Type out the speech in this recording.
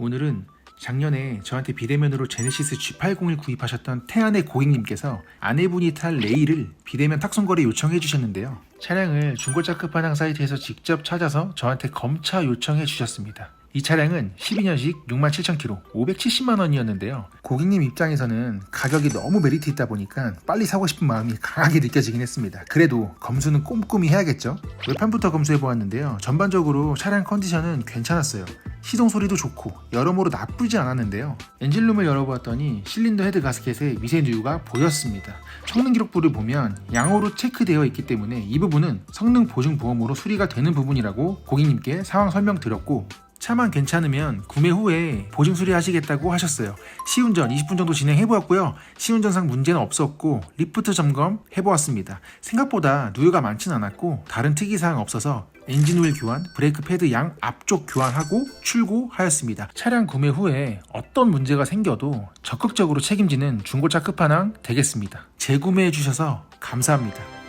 오늘은 작년에 저한테 비대면으로 제네시스 G80을 구입하셨던 태안의 고객님께서 아내분이 탈 레이를 비대면 탁송거래 요청해 주셨는데요. 차량을 중고차 끝판왕 사이트에서 직접 찾아서 저한테 검차 요청해 주셨습니다. 이 차량은 12년식 67,000km, 570만 원이었는데요. 고객님 입장에서는 가격이 너무 메리트 있다 보니까 빨리 사고 싶은 마음이 강하게 느껴지긴 했습니다. 그래도 검수는 꼼꼼히 해야겠죠? 외판부터 검수해 보았는데요. 전반적으로 차량 컨디션은 괜찮았어요. 시동 소리도 좋고 여러모로 나쁘지 않았는데요. 엔진룸을 열어보았더니 실린더 헤드 가스켓에 미세 누유가 보였습니다. 성능 기록부를 보면 양호로 체크되어 있기 때문에 이 부분은 성능 보증 보험으로 수리가 되는 부분이라고 고객님께 상황 설명드렸고 차만 괜찮으면 구매 후에 보증 수리하시겠다고 하셨어요. 시운전 20분 정도 진행해 보았고요. 시운전상 문제는 없었고 리프트 점검 해 보았습니다. 생각보다 누유가 많진 않았고 다른 특이사항 없어서 엔진 오일 교환, 브레이크 패드 양 앞쪽 교환하고 출고하였습니다. 차량 구매 후에 어떤 문제가 생겨도 적극적으로 책임지는 중고차 끝판왕 되겠습니다. 재구매해 주셔서 감사합니다.